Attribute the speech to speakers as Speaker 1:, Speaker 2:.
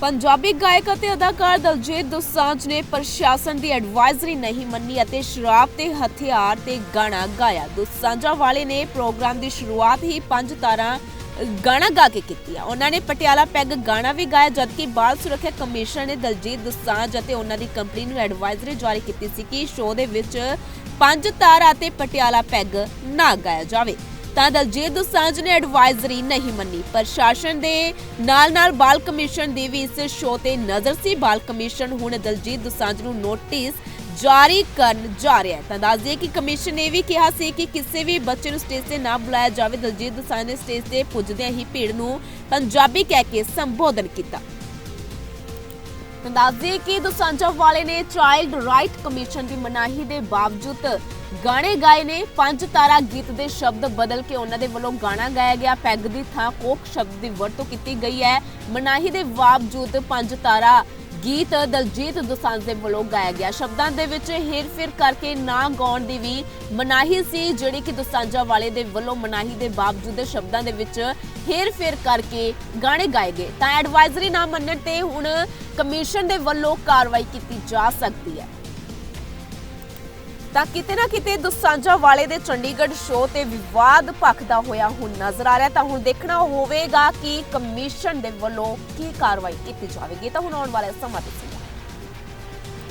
Speaker 1: ਪੰਜਾਬੀ ਗਾਇਕ ਅਤੇ ਅਦਾਕਾਰ ਦਲਜੀਤ ਦੋਸਾਂਝ ਨੇ ਪ੍ਰਸ਼ਾਸਨ ਦੀ ਐਡਵਾਈਜ਼ਰੀ ਨਹੀਂ ਮੰਨੀ ਅਤੇ ਸ਼ਰਾਬ ਤੇ ਹਥਿਆਰ ਤੇ ਗਾਣਾ ਗਾਇਆ। ਦੋਸਾਂਝਾ ਵਾਲੇ ਨੇ ਪ੍ਰੋਗਰਾਮ ਦੀ ਸ਼ੁਰੂਆਤ ਹੀ ਪੰਜ ਤਾਰਾਂ ਗਾਣਾ ਗਾ ਕੇ ਕੀਤੀ ਆ ਉਹਨਾਂ ਨੇ ਪਟਿਆਲਾ ਪੈਗ ਗਾਣਾ ਵੀ ਗਾਇਆ, ਜਦਕਿ ਬਾਲ ਸੁਰੱਖਿਆ ਕਮਿਸ਼ਨ ਨੇ ਦਲਜੀਤ ਦੋਸਾਂਝ ਅਤੇ ਉਹਨਾਂ ਦੀ ਕੰਪਨੀ ਨੂੰ ਐਡਵਾਈਜ਼ਰੀ ਜਾਰੀ ਕੀਤੀ ਸੀ ਕਿ ਸ਼ੋਅ ਦੇ ਵਿੱਚ ਪੰਜ ਤਾਰਾ ਅਤੇ ਪਟਿਆਲਾ ਪੈਗ ਨਾ ਗਾਇਆ ਜਾਵੇ। ਤਾਂ ਦਲਜੀਤ ਦੋਸਾਂਝ ਨੇ ਐਡਵਾਈਜ਼ਰੀ ਨਹੀਂ ਮੰਨੀ ਪ੍ਰਸ਼ਾਸਨ ਦੇ ਨਾਲ-ਨਾਲ ਬਾਲ ਕਮਿਸ਼ਨ ਦੀ ਵੀ ਇਸ ਸ਼ੋਅ ਤੇ ਨਜ਼ਰ ਸੀ। ਬਾਲ ਕਮਿਸ਼ਨ ਹੁਣ ਦਲਜੀਤ ਦੋਸਾਂਝ ਨੂੰ ਨੋਟਿਸ ਜਾਰੀ ਕਰਨ ਜਾ ਰਿਹਾ ਹੈ। ਤਾਂ ਦੱਸ ਦਈਏ ਕਿ ਕਮਿਸ਼ਨ ਨੇ ਵੀ ਕਿਹਾ ਸੀ ਕਿ ਕਿਸੇ ਵੀ ਬੱਚੇ ਨੂੰ ਸਟੇਜ ਤੇ ਨਾ ਬੁਲਾਇਆ ਜਾਵੇ। ਦਲਜੀਤ ਦੋਸਾਂਝ ਨੇ ਸਟੇਜ ਤੇ ਪੁੱਜਦਿਆਂ ਹੀ ਭੀੜ ਨੂੰ ਪੰਜਾਬੀ ਕਹਿ ਕੇ ਸੰਬੋਧਨ ਕੀਤਾ। ਦੱਸਦੀ ਕਿ ਦੋਸਾਂਝਾ ਵਾਲੇ ਨੇ ਚਾਈਲਡ ਰਾਈਟ ਕਮਿਸ਼ਨ ਦੀ ਮਨਾਹੀ ਦੇ ਬਾਵਜੂਦ ਗਾਣੇ ਗਾਏ ਨੇ। ਪੰਜ ਤਾਰਾ ਗੀਤ ਦੇ ਸ਼ਬਦ ਬਦਲ ਕੇ ਉਹਨਾਂ ਦੇ ਵੱਲੋਂ ਗਾਣਾ ਗਾਇਆ ਗਿਆ। ਪੈਗ ਦੀ ਥਾਂ ਕੋਕ ਸ਼ਬਦ ਦੀ ਵਰਤੋਂ ਕੀਤੀ ਗਈ ਹੈ। ਮਨਾਹੀ ਦੇ ਬਾਵਜੂਦ ਪੰਜ ਤਾਰਾ ਗੀਤ ਦਲਜੀਤ ਦੋਸਾਂਝ ਦੇ ਵੱਲੋਂ ਗਾਇਆ ਗਿਆ। ਸ਼ਬਦਾਂ ਦੇ ਵਿੱਚ ਹੇਰ-ਫੇਰ ਕਰਕੇ ਨਾ ਗਾਉਣ ਦੀ ਵੀ ਮਨਾਹੀ ਸੀ, ਜਿਹੜੀ ਕਿ ਦੋਸਾਂਝਾ ਵਾਲੇ ਦੇ ਵੱਲੋਂ ਮਨਾਹੀ ਦੇ ਬਾਵਜੂਦ ਸ਼ਬਦਾਂ ਦੇ ਵਿੱਚ ਹੇਰ-ਫੇਰ ਕਰਕੇ ਗਾਣੇ ਗਾਏ ਗਏ। ਤਾਂ ਐਡਵਾਈਜ਼ਰੀ ਨਾ ਮੰਨਣ ਤੇ ਹੁਣ ਕਮਿਸ਼ਨ ਦੇ ਵੱਲੋਂ ਕਾਰਵਾਈ ਕੀਤੀ ਜਾ ਸਕਦੀ ਹੈ। ਤਾਂ ਕਿਤੇ ਨਾ ਕਿਤੇ ਦੁਸਾਂਝਾ ਵਾਲੇ ਦੇ ਚੰਡੀਗੜ੍ਹ ਸ਼ੋਅ ਤੇ ਵਿਵਾਦ ਭਖਦਾ ਹੋਇਆ ਹੁਣ ਨਜ਼ਰ ਆ ਰਿਹਾ ਤਾਂ ਹੁਣ ਦੇਖਣਾ ਹੋਵੇਗਾ ਕਿ ਕਮਿਸ਼ਨ ਦੇ ਵੱਲੋਂ ਕੀ ਕਾਰਵਾਈ ਕੀਤੀ ਜਾਵੇਗੀ। ਤਾਂ ਹੁਣ ਆਉਣ ਵਾਲੇ ਸਮਾਂ ਤੇ